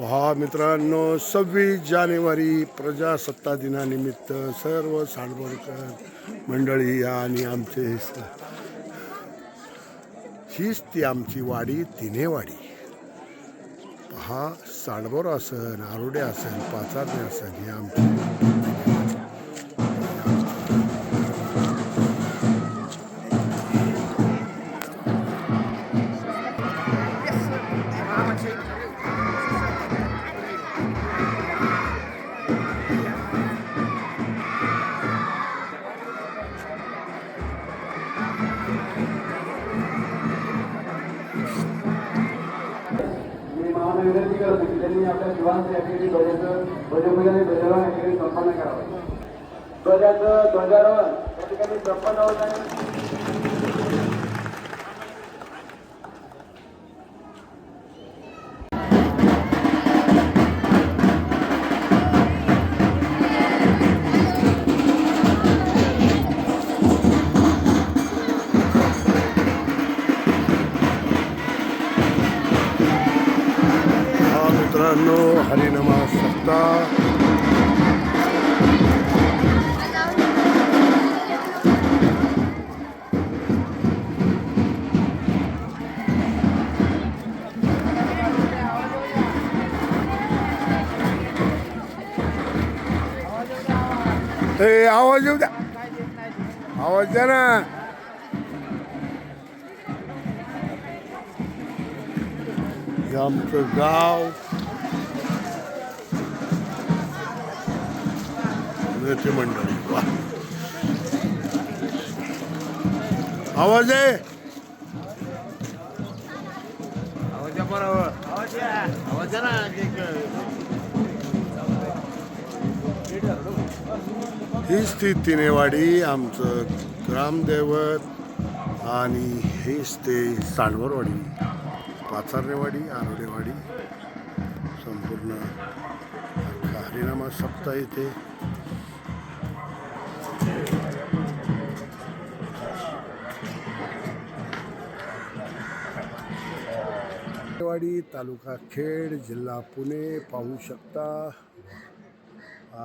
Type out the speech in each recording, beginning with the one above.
पहा मित्रांनो सव्वीस जानेवारी प्रजासत्ता दिनानिमित्त सर्व सांडवडकर मंडळी आणि आमचे हीच ती आमची वाडी तिन्हेवाडी पहा सांडवर असन आरोडे असन पाचारणे असन हे आमची त्यांनी आपल्या ध्वजाचं ध्वजपूजन ध्वजारोहण या संपन्न करावं. ध्वजाचं ध्वजारोहण या ठिकाणी संपन्न होत आहे. आवाज हे आमचं गाव. नेते मंडळी वा. आवाज आहे? हीच ती तिनेवाडी आमचं ग्रामदैवत आणि हेच ते सांडवरवाडी पाचारणेवाडी आरोडेवाडी संपूर्ण हरिनामा सप्ताह इथे. वाडी तालुका खेड जिल्हा पुणे पाहू शकता.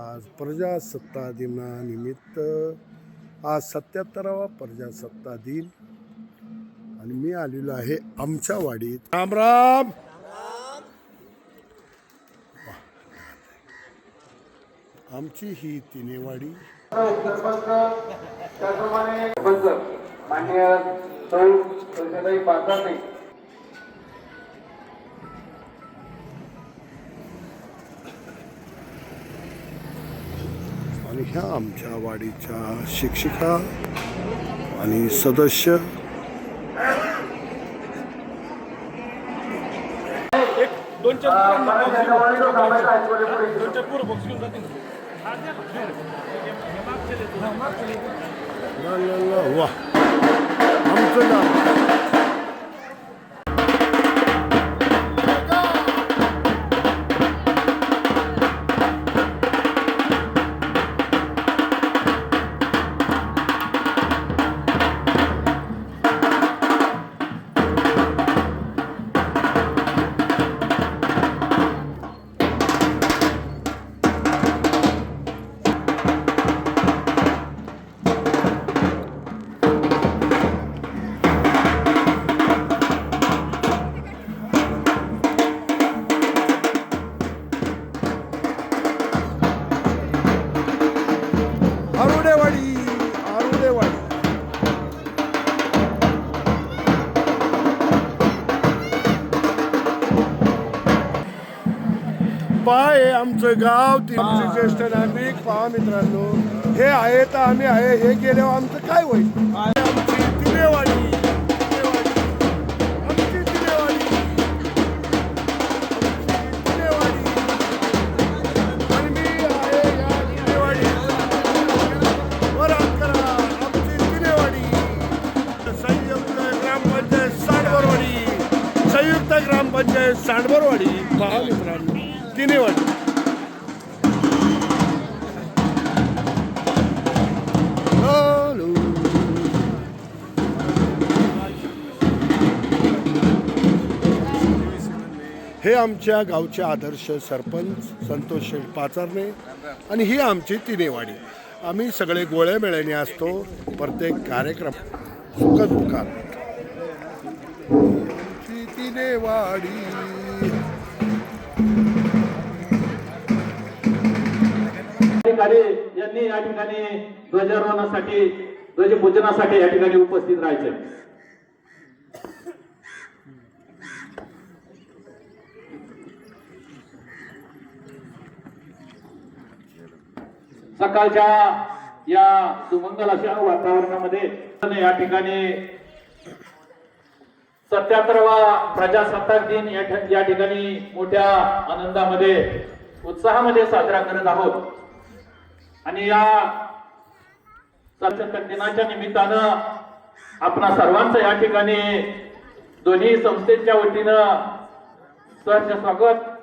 आज प्रजासत्ता दिनानिमित्त आज सत्याहत्तरावा प्रजासत्ता दिन. आणि मी आलेलो आहे आमच्या वाडीत. राम राम! आमची ही तिनेवाडी सरपंच त्याप्रमाणे सरपंच मान्य सौ संध्याताई ह्या आमच्या वाडीच्या शिक्षिका आणि सदस्य. वा. आमचं गाव आमचं गाव ती आमचे ज्येष्ठ नागरिक पहा मित्रांनो हे आहे तर आम्ही आहे हे गेल्यावर आमचं काय होईल आमची तिरेवाडी तिरेवाडी. आमची तिरेवाडी. तिरेवाडी. आणि मी आहे या तिरेवाडीत. वर करा. आमची तिरेवाडी. संयुक्त ग्रामपंचायत सांडवरवाडी संयुक्त ग्रामपंचायत सांडवरवाडी पहा मित्रांनो तिनेवाडी हे आमच्या गावचे आदर्श सरपंच संतोष शेठ पाचारणे आणि ही आमची तिनेवाडी. आम्ही सगळे गोळ्या मेळ्याने असतो प्रत्येक कार्यक्रम सुखदुःखात आमची तिनेवाडी. अधिकारी यांनी या ठिकाणी ध्वजारोहणासाठी ध्वजपूजनासाठी या ठिकाणी उपस्थित राहायचे. सकाळच्या या सुमंगल अशा वातावरणामध्ये या ठिकाणी सत्याहत्तरवा प्रजासत्ताक दिन या ठ- या ठिकाणी मोठ्या आनंदामध्ये उत्साहामध्ये साजरा करत आहोत. आणि या स्वातंत्र्य दिनाच्या निमित्तानं आपणा सर्वांचं या ठिकाणी दोन्ही संस्थेच्या वतीनं सहर्ष स्वागत.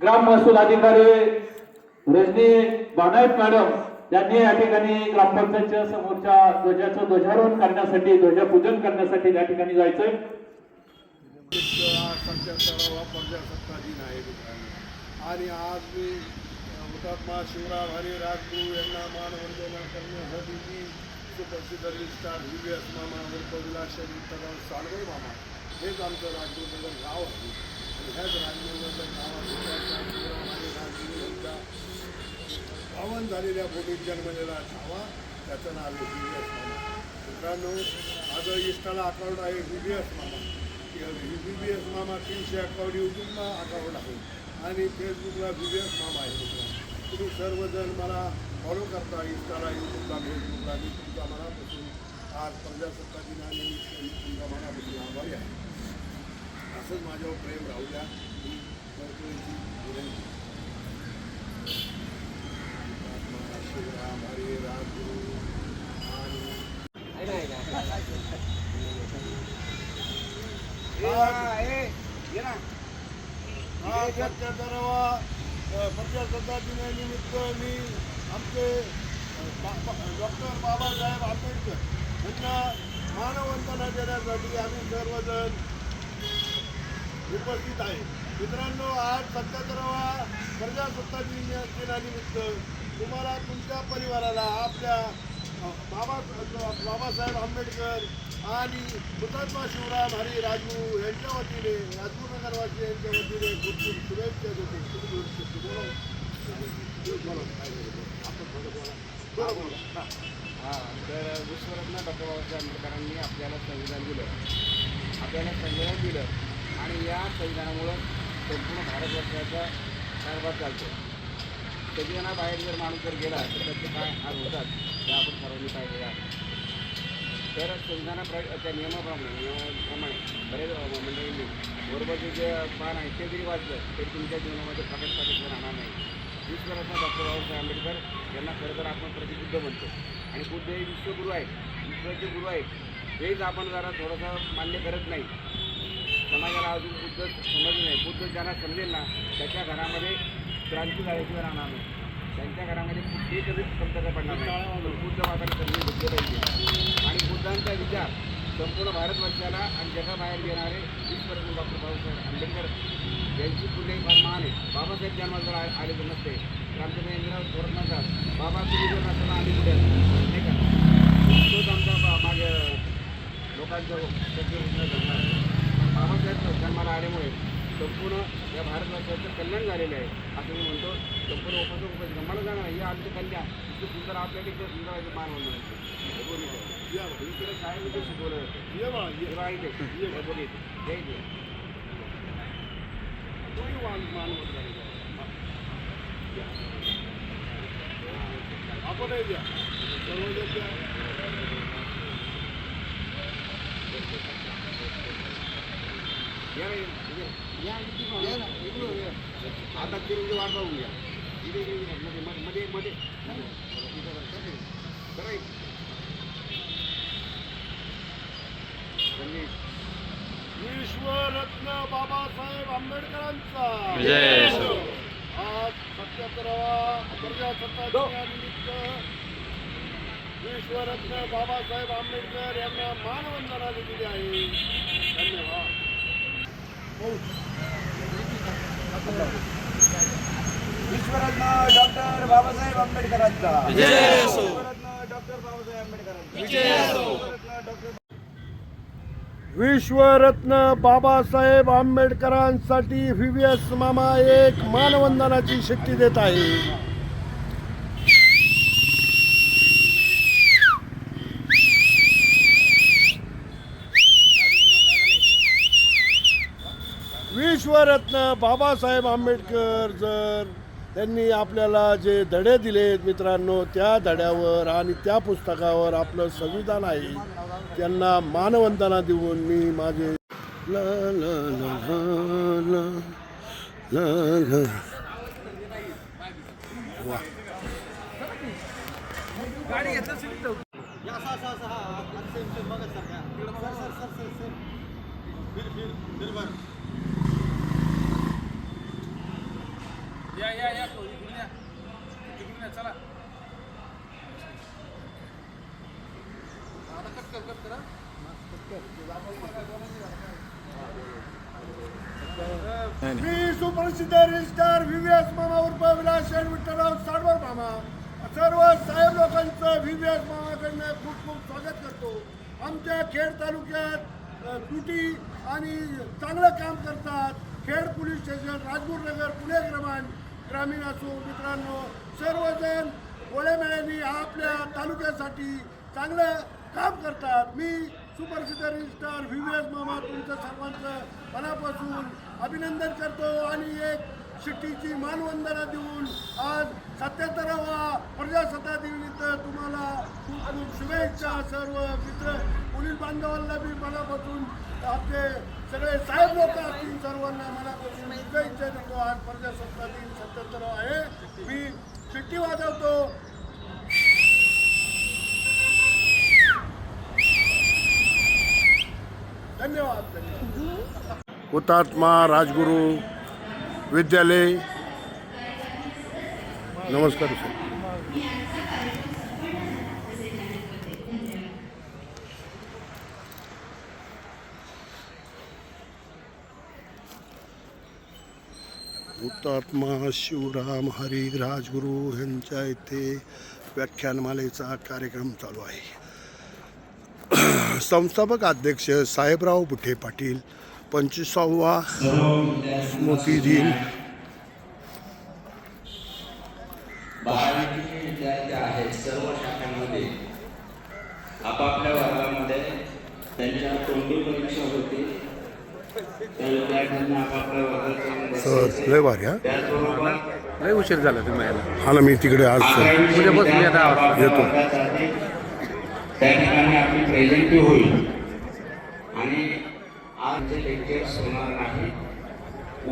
ग्राम महसूल अधिकारी रजनी बानायत मॅडम यांनी या ठिकाणी ग्रामपंचायतच्या समोरच्या ध्वजाचं ध्वजारोहण करण्यासाठी ध्वजपूजन करण्यासाठी या ठिकाणी जायचंय. सत्याहत्तरावा दिन आहे आणि आज मी हुतात्मा शिवराम हरी राजगुरू यांना मानवंदना करण्यासाठी मी सुप्रसिद्ध रजिस्ट्रार व्ही एस मामा उर्फ शरीर तलाव सालवई मामा हेच आमचं राजगुरुनगर गाव आहे. ह्याच राजगुरुनगर नावाचा पावन झालेल्या भूमीत जन्मलेला ठावा त्याचं नाव आहे व्ही एस मामा. मित्रांनो माझं इष्टाला अकाउंट आहे V V S Mama. B B S मामा तीनशे अकाउंट यूट्यूबला अकाउंट आहे. आणि फेसबुकला व्ही एस मामा आहे मित्रांनो. तुम्ही सर्वजण मला फॉलो करता इंस्टाला यूट्यूबला फेसबुकला. मी तुमचा मनापासून आज प्रजासत्ताक दिनानिमित्त मी तुमचा मनापासून आभारी आहे. असंच माझ्यावर प्रेम राहू द्या. ही कळकळीची विनंती. हुतात्मा शिवराम हरी राजगुरू आणि हा सत्याहत्तरावा प्रजासत्ताक दिनानिमित्त मी आमचे डॉक्टर बाबासाहेब आंबेडकर यांना मानवंदना देण्यासाठी आम्ही सर्वजण उपस्थित आहे मित्रांनो आज सत्याहत्तरावा प्रजासत्ताक दिन दिनानिमित्त तुम्हाला तुमच्या परिवाराला आपल्या बाबा बाबासाहेब आंबेडकर आणि हुतात्मा शिवराम हरी राजू यांच्या वतीने राजू नगरवासी यांच्या वतीने खूप खूप शुभेच्छा देतो तुम्ही शकतो. बोला. बोला. काय आपण थोडं बोला. बोला. तर विश्वरत्न डॉक्टर बाबासाहेब आंबेडकरांनी आपल्याला संविधान दिलं आपल्याला संविधान दिलं आणि या संविधानामुळं संपूर्ण भारतवर्षाचा कारभार चालतो. संविधानाबाहेर जर माणूस जर गेला तर त्याचे काय हाल होतात ते आपण ठरवले पाहिजे तर संविधाना त्या नियमाप्रमाणे नियमाप्रमाणे बरेच मंडळींनी बरोबरचे जे पान आहे ते जरी वाचलं तरी तुमच्या जीवनामध्ये प्रकट प्रकट राहणार नाही. विश्वरत्न डॉक्टर बाबासाहेब आंबेडकर यांना खरं तर आपण प्रतिबुद्ध म्हणतो. आणि बुद्ध हे विश्वगुरू आहेत विश्वाचे गुरु आहेत. हेच आपण जरा थोडंसं मान्य करत नाही. समाजाला अजून बुद्ध समजलं नाही. बुद्ध ज्यांना समजेल ना त्याच्या घरामध्ये क्रांती झाल्याशिवाय राहणार नाही. त्यांच्या घरामध्ये कुठलीही कधी कमतरता पडणार नाही. बुद्ध माताने संधी बुद्ध पाहिजे. आणि बुद्धांचा विचार संपूर्ण भारतवर्षाला आणि जगाबाहेर येणारे विश्वरत्न डॉक्टर बाबासाहेब आंबेडकर यांची पुढे फार महान आहे. बाबासाहेब जन्माला जर आले तर नसते. तर आमच्या महेंद्र थोरात बाबा तुम्ही जर नसताना आम्ही पुढे असतो?" नाही का? तोच आमचा मागे लोकांचं सत्य घडणार बाबासाहेब जन्माला आल्यामुळे संपूर्ण या भारतवर्षाचं कल्याण झालेलं आहे. असं मी म्हणतो संपूर्ण उपस्थित उपस्थित मला जाणार हे आमचं कल्याण इतकं सुंदर आपल्यापेक्षा सुंदर आहे मान म्हणून या बा. इकडे शाळेमध्ये शिकवलं जातं ये बा, ये. हे बघा इथे. हे बघा इथे. जय जय कोणी मान मानवत नाही. आपणही द्या सर्वजण द्या आता तिरुंगी वाट बघून घ्या इथे. मध्ये मध्ये मध्ये बघा. त्यांनी विश्वरत्न बाबासाहेब आंबेडकरांचा जय आज सत्याहत्तरावा प्रजासत्ताक दिनानिमित्त विश्वरत्न बाबासाहेब आंबेडकर यांना मानवंदना दिलेली आहे धन्यवाद विश्वरत्न डॉक्टर बाबासाहेब आंबेडकरांचा. विश्वरत्न डॉक्टर बाबासाहेब आंबेडकरांचा. विश्वरत्न डॉक्टर विश्वरत्न बाबासाहेब आंबेडकरांसाठी व्ही व्ही एस मामा एक मानवंदनाची शक्ती देत आहे. विश्वरत्न बाबासाहेब आंबेडकर जर त्यांनी आपल्याला जे धडे दिलेत मित्रांनो त्या धड्यावर आणि त्या पुस्तकावर आपलं संविधान आहे त्यांना मानवंदना देऊन मी माझे ला ला ला ला ला ला मी सुप्रसिद्ध रजिस्टर व्ही एस मामा उर्फ विलास शेठ विठ्ठलराव साडवर मामा. सर्व साहेब लोकांचं व्ही एस मामाकडनं खूप खूप स्वागत करतो. आमच्या खेड तालुक्यात अ, तुटी आणि चांगलं काम करतात. खेड पोलीस स्टेशन राजगुरुनगर पुणे क्रमांक ग्रामीण असो मित्रांनो सर्वजण गोळ्यामेळ्यांनी आपल्या तालुक्यासाठी चांगलं काम करतात. मी सुप्रसिद्ध रजिस्टर व्ही व्ही एस मामा तुमचं सर्वांचं मनापासून अभिनंदन करतो आणि एक शिट्टीची मानवंदना देऊन आज सत्याहत्तरावा प्रजासत्ताक दिनिमित्त तुम्हाला खूप खूप शुभेच्छा सर्व मित्र पोलीस बांधवांना बी मनापासून आपले सगळे साहेब लोक असतील सर्वांना मनापासून शुभेच्छा देतो आज प्रजासत्ताक दिन सत्याहत्तर आहे. मी शिट्टी वाजवतो. धन्यवाद धन्यवाद. हुतात्मा राजगुरू विद्यालय. नमस्कार सर. हुतात्मा शिवराम हरी राजगुरू यांच्या इथे व्याख्यानमालेचा कार्यक्रम चालू आहे. संस्थापक अध्यक्ष साहेबराव बुठे पाटील पंचवीसावा स्मृती दिन विद्यार्थी आहेत सर्व शाखांमध्ये आपापल्या वर्गामध्ये त्यांच्या तोंडी परीक्षा होती. लय भारी हा? लय उशीर झाला तुम्ही यायला. हा ना मी तिकडे आज उद्या बस मी आता येतो. त्या ठिकाणी आपली प्रेझेंटी होईल. आणि आज जे लेक्चर्स होणार नाही.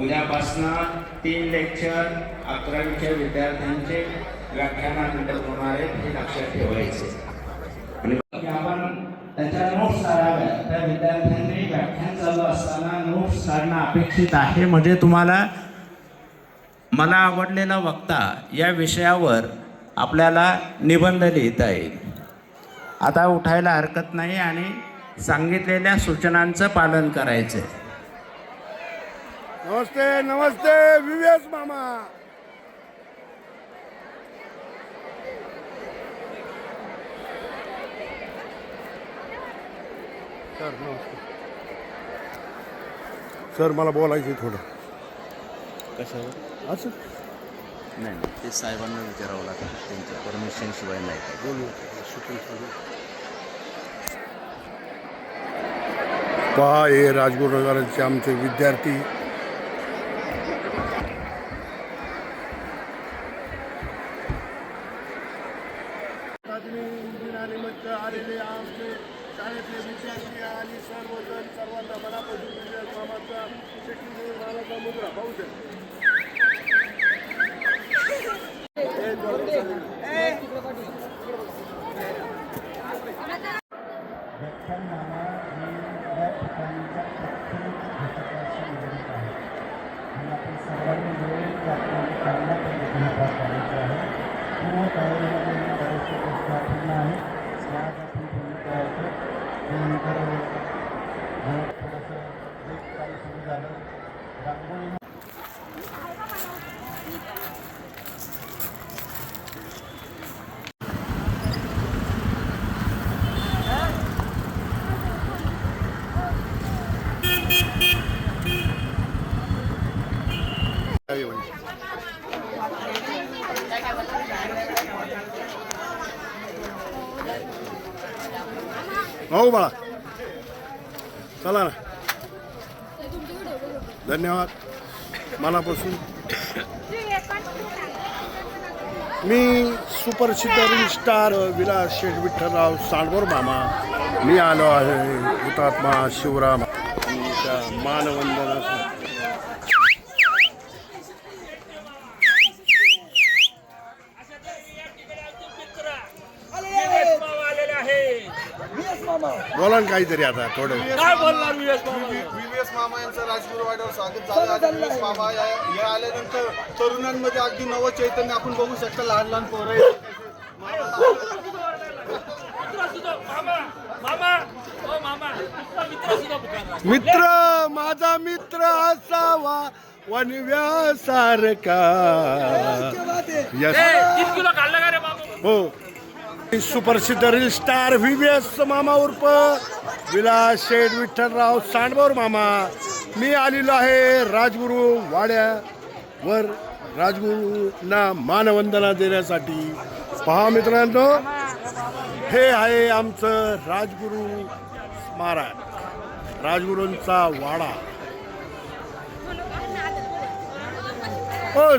उद्यापासनं तीन लेक्चर अकरावीच्या विद्यार्थ्यांचे व्याख्यानानंतर होणार आहेत हे लक्षात ठेवायचे. आणि त्याच्या नोट्स काढाव्या त्या विद्यार्थ्यांनी व्याख्यान चालू असताना नोट्स काढणं अपेक्षित आहे. म्हणजे तुम्हाला मला आवडलेला वक्ता या विषयावर आपल्याला निबंध लिहिता येईल. आता उठायला हरकत नाही आणि सांगितलेल्या सूचनांचं पालन करायचं नमस्ते नमस्ते विवेस मामा. सर नमस्ते सर मला बोलायचं आहे थोडं. कशावर? असं नाही नाही ते साहेबांना विचारावं लागेल त्यांच्या परमिशन शिवाय नाही काय बोलू पहा हे राजगुरुनगरचे आमचे विद्यार्थी दिनानिमित्त आलेले आमचे शाळेतले विद्यार्थी आणि सर्वजण सर्वांना मनापासून विजय मामाचा शेट्टी देऊन मामाचा मुद्रा पाहू शकतो व्याख्यानमाला ही या ठिकाणच्या प्रत्येक घटकाशी आहे आणि आपण सर्वांनी मिळून व्याख्यान चांगल्या पद्धतीने आहे. हो बाळा चला ना धन्यवाद मनापासून मी सुपर स्टार विलास शेठ विठ्ठलराव सांडवर मामा मी आलो आहे हुतात्मा शिवराम मानवंदन बोला ना काहीतरी आता थोडं. व्हीव्हीएस मामा? यांचं राजगुरू वाड्यावर स्वागत झालं. आता व्हीव्हीएस मामा या या आल्यानंतर तरुणांमध्ये अगदी नवं चैतन्य आपण बघू शकता लहान लहान पोरं आहेत. मित्र माझा मित्र असावा वनव्यासारखा. हो. सुप्रसिद्ध रील स्टार व्हीव्हीएस मामा उर्फ विलास शेठ विठ्ठलराव सांडवर मामा. मी आलेलो आहे राजगुरू वाड्यावर. राजगुरूंना मानवंदना देण्यासाठी. पहा मित्रांनो हे आहे आमचं राजगुरू स्मारक राजगुरूंचा वाडा. हो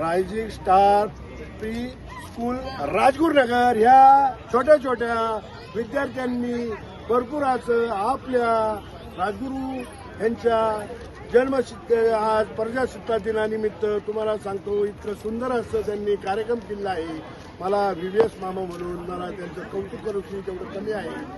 rising star pre school Rajgurunagar ह्या छोट्या छोट्या विद्यार्थ्यांनी भरपूर असं आपल्या राजगुरू यांच्या जन्मसिद्ध आज प्रजासत्ताक दिनानिमित्त तुम्हाला सांगतो इतकं सुंदर असं त्यांनी कार्यक्रम केला आहे. मला व्ही मामा म्हणून मला त्यांचं कौतुक करू तेवढं कमी आहे.